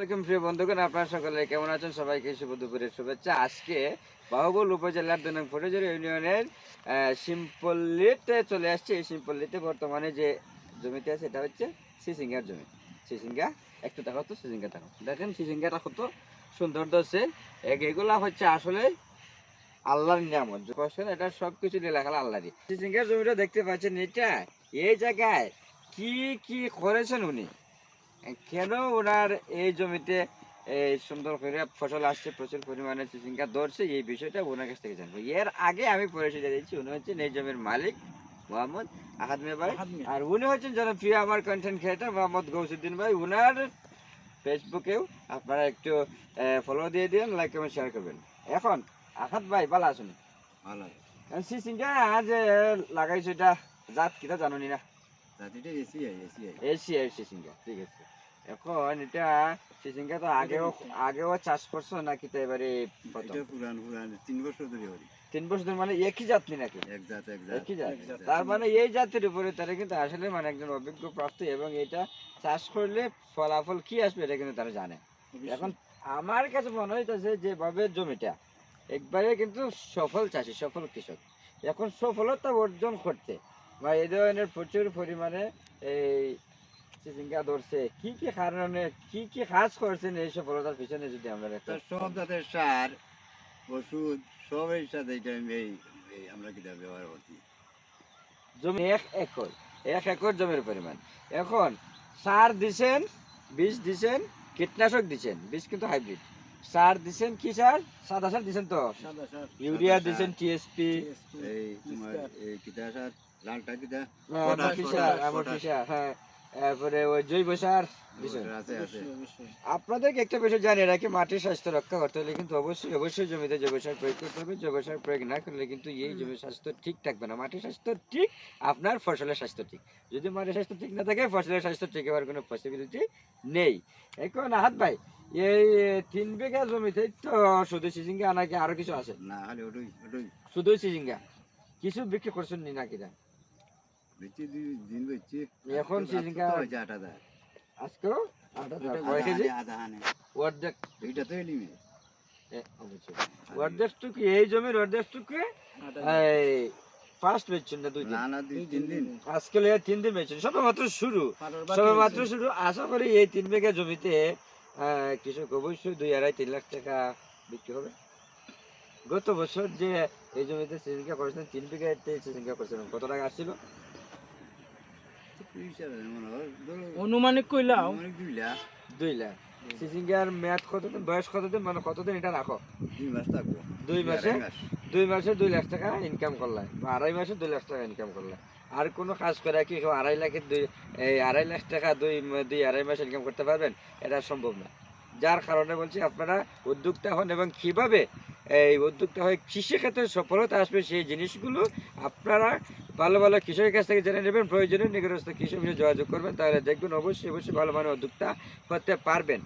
আলাইকুম প্রিয় বন্ধুগণ আপনারা সকলে কেমন আছেন? সবাইকে শুভ দুপুরের শুভেচ্ছা। আজকে বাহুবল উপজেলার দুই নং ফটেজরি ইউনিয়নের আহ, চলে আসছে। এই শিমপল্লিতে বর্তমানে যে জমিতে আছে এটা হচ্ছে সিসিঙ্গার জমি। সিসিঙ্গা একটু দেখো তো সিসিঙ্গা দেখো। দেখেন সিসিঙ্গাটা কত সুন্দর এগ- এগুলা হচ্ছে আসলে আল্লাহর নিয়ামত। কোশ্চেন এটা সব কিছু লেখা আল্লাহরই। সিসিঙ্গার জমিটা দেখতে পাচ্ছেন এটা এই জায়গায় কি কি করেছেন উনি? কেন ওনার এই জমিতে এই সুন্দর করে ফসল আসছে প্রচুর পরিমাণে চিচিঙ্গা ধরছে এই বিষয়টা ওনার কাছ থেকে জানব। এর আগে আমি পরিচয় দিয়েছি উনি হচ্ছেন এই জমির মালিক মোহাম্মদ আহাদ মিয়া ভাই আর উনি হচ্ছেন জনপ্রিয় আমার কন্টেন্ট ক্রিয়েটার মোহাম্মদ গৌসুদ্দিন ভাই। উনার ফেসবুকেও আপনারা একটু ফলো দিয়ে দিন লাইক কমেন্ট শেয়ার করবেন। এখন আহাদ ভাই ভালো আছেন? ভালো চিচিঙ্গা আজ লাগাইছো এটা জাত কিটা জানি না জাতিটা এসি এসি আই এশিয়ার সিসিঙ্গা ঠিক আছে। এখন এটা সিসিঙ্গা তো আগেও আগেও চাষ করছ নাকি তো এবারে পুরান পুরান তিন বছর ধরে হরি। তিন বছর ধরে মানে একই জাতনি নাকি? এক জাত এক জাত একই জাত। জাত। তার মানে এই জাতের উপরে তারা কিন্তু আসলে মানে একজন অভিজ্ঞ প্রাপ্ত এবং এটা চাষ করলে ফলাফল কি আসবে এটা কিন্তু তারা জানে। এখন আমার কাছে মনে হইতেছে যেভাবে জমিটা একবারে কিন্তু সফল চাষি সফল কৃষক। এখন সফলতা অর্জন করতে বা এই ধরনের প্রচুর পরিমাণে এই চিচিঙ্গা ধরছে। কি কি কারণে কি কি কাজ করছেন এই সফলতার পিছনে যদি আমরা একটা সব জাতের সার ওষুধ সব সাথে এই এই আমরা কিটা ব্যবহার করছি। জমি এক একর এক একর জমির পরিমাণ। এখন সার দিছেন বীজ দিছেন কীটনাশক দিছেন বীজ কিন্তু হাইব্রিড। সার দিছেন কি সার? সাদা সার দিছেন তো? ইউরিয়া দিছেন টিএসপি এই তোমার এই কিটা সার লালটা কিটা আমটি হ্যাঁ। তারপরে ওই জৈব সার আপনাদেরকে একটা বিষয় জানিয়ে রাখি মাটির স্বাস্থ্য রক্ষা করতে হলে কিন্তু অবশ্যই অবশ্যই জমিতে জৈব সার প্রয়োগ করতে হবে। জৈব সার প্রয়োগ না করলে কিন্তু এই জমির স্বাস্থ্য ঠিক থাকবে না। মাটির স্বাস্থ্য ঠিক আপনার ফসলের স্বাস্থ্য ঠিক। যদি মাটির স্বাস্থ্য ঠিক না থাকে ফসলের স্বাস্থ্য ঠিক হওয়ার কোনো পসিবিলিটি নেই। এখন আহাত ভাই এই তিন বিঘা জমিতে তো শুধু সিজিঙ্গা নাকি আরও কিছু আছে? না শুধু সিজিঙ্গা। কিছু বিক্রি করছেন নি নাকি না দিন বেচি এখন সিজিঙ্গা- আট হাজার আজকেও আট হাজার কয় কেজি? আধা হানে অর্ধেক। দুইটা তো এলিমে। অর্ধেকটুকু এই জমির অর্ধেকটুকু ফার্স্ট বেচছেন না দুই দিন? না না দুই তিন দিন। আজকে তিন দিন বেচছেন। সবে মাত্র শুরু সবে মাত্র শুরু। আশা করি এই তিন বিঘা জমিতে কৃষক অবশ্যই দুই আড়াই তিন লাখ টাকা বিক্রি হবে। গত বছর যে এই জমিতে করেছিলেন তিন বিঘাতে সিজিঙ্গা করেছিলেন কত টাকা আসছিল ত্রিশ হাজার মনে হয় ধরো অনুমানিক কইলাও দুই লাখ। দুই লাখ। সিজিঙ্গার মেয়াদ কতদিন বয়স কতদিন মানে কতদিন এটা রাখো? দুই মাস থাকব। দুই মাসে? দুই মাসে দুই লাখ টাকা ইনকাম করলাম বা আড়াই মাসে দুই লাখ টাকা ইনকাম করলাম আর কোনো কাজ করে কি আড়াই লাখের দুই এই আড়াই লাখ টাকা দুই দুই আড়াই মাস ইনকাম করতে পারবেন? এটা সম্ভব না। যার কারণে বলছি আপনারা উদ্যোক্তা হন এবং কীভাবে এই উদ্যোক্তা হয়ে কৃষিক্ষেত্রে সফলতা আসবে সেই জিনিসগুলো আপনারা ভালো ভালো কৃষকের কাছ থেকে জেনে নেবেন প্রয়োজনে নিকটস্থ কৃষক যোগাযোগ করবেন, তাহলে দেখবেন অবশ্যই অবশ্যই ভালো মানের উদ্যোক্তা করতে পারবেন।